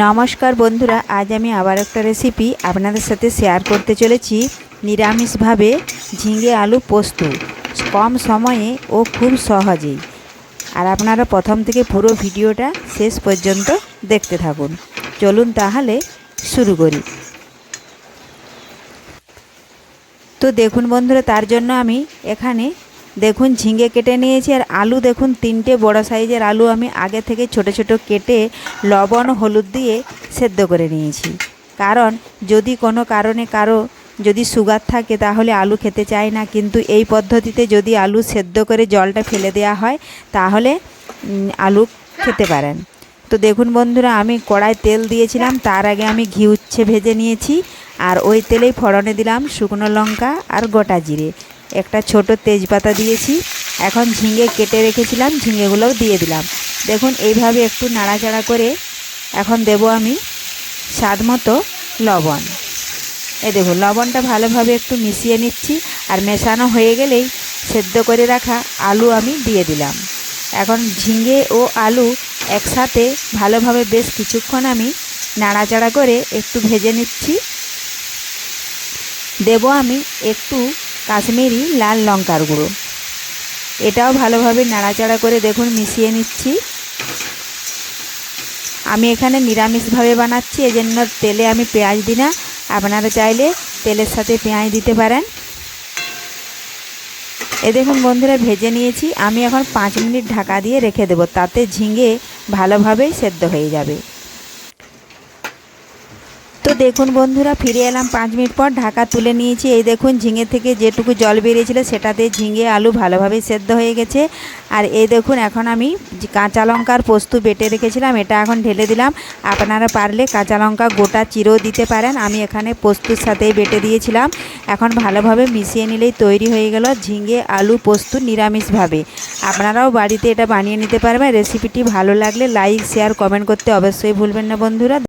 নমস্কার বন্ধুরা, আজ আমি আবার একটা রেসিপি আপনাদের সাথে শেয়ার করতে চলেছি। নিরামিষভাবে ঝিঙে আলু পোস্ত, কম সময়ে ও খুব সহজেই। আর আপনারা প্রথম থেকে পুরো ভিডিওটা শেষ পর্যন্ত দেখতে থাকুন। চলুন তাহলে শুরু করি। তো দেখুন বন্ধুরা, তার জন্য আমি এখানে দেখুন ঝিঙে কেটে নিয়েছি আর আলু দেখুন তিনটে বড় সাইজের আলু আমি আগে থেকে ছোট ছোট কেটে লবণ, হলুদ দিয়ে সেদ্ধ করে নিয়েছি। কারণ যদি কোনো কারণে কারও যদি সুগার থাকে তাহলে আলু খেতে চায় না, কিন্তু এই পদ্ধতিতে যদি আলু সেদ্ধ করে জলটা ফেলে দেওয়া হয় তাহলে আলু খেতে পারেন। তো দেখুন বন্ধুরা আমি কড়াই তেল দিয়েছিলাম, তার আগে আমি ঘি উচ্ছে ভেজে নিয়েছি আর ওই তেলেই ফোড়নে দিলাম শুকনো লঙ্কা আর গোটা জিরে। একটা ছোট তেজপাতা দিয়েছি। এখন ঝিঙে কেটে রেখেছিলাম, ঝিঙেগুলোও দিয়ে দিলাম। দেখুন, এইভাবে একটু নাড়াচাড়া করে এখন দেব আমি স্বাদ মতো লবণ। এ দেখুন, লবণটা ভালোভাবে একটু মিশিয়ে নিচ্ছি আর মেশানো হয়ে গেলেই সেদ্ধ করে রাখা আলু আমি দিয়ে দিলাম। এখন ঝিঙে ও আলু একসাথে ভালোভাবে বেশ কিছুক্ষণ আমি নাড়াচাড়া করে একটু ভেজে নিচ্ছি। দেব আমি একটু কাশ্মীরি লাল লঙ্কার গুঁড়ো। এটাও ভালোভাবে নাড়াচাড়া করে দেখুন, মিশিয়ে নিচ্ছি। আমি এখানে নিরামিষভাবে বানাচ্ছি, এজন্য তেলে আমি পেঁয়াজ দিই না। আপনারা চাইলে তেলের সাথে পেঁয়াজ দিতে পারেন। এ দেখুন বন্ধুরা, ভেজে নিয়েছি। আমি এখন পাঁচ মিনিট ঢাকা দিয়ে রেখে দেবো, তাতে ঝিঙে ভালোভাবেই সেদ্ধ হয়ে যাবে। দেখুন বন্ধুরা, ফিরে এলাম পাঁচ মিনিট পর, ঢাকা তুলে নিয়েছি। এই দেখুন, ঝিঙে থেকে যেটুকু জল বেরিয়েছিল, সেটাতে ঝিঙে, আলু ভালোভাবেই সেদ্ধ হয়ে গেছে। আর এই দেখুন, এখন আমি কাঁচা লঙ্কার পোস্ত বেটে রেখেছিলাম, এটা এখন ঢেলে দিলাম। আপনারা পারলে কাঁচা লঙ্কা গোটা চিরও দিতে পারেন। আমি এখানে পোস্তুর সাথেই বেটে দিয়েছিলাম। এখন ভালোভাবে মিশিয়ে নিলেই তৈরি হয়ে গেল ঝিঙে, আলু, পোস্ত নিরামিষভাবে। আপনারাও বাড়িতে এটা বানিয়ে নিতে পারবেন। রেসিপিটি ভালো লাগলে লাইক, শেয়ার, কমেন্ট করতে অবশ্যই ভুলবেন না বন্ধুরা।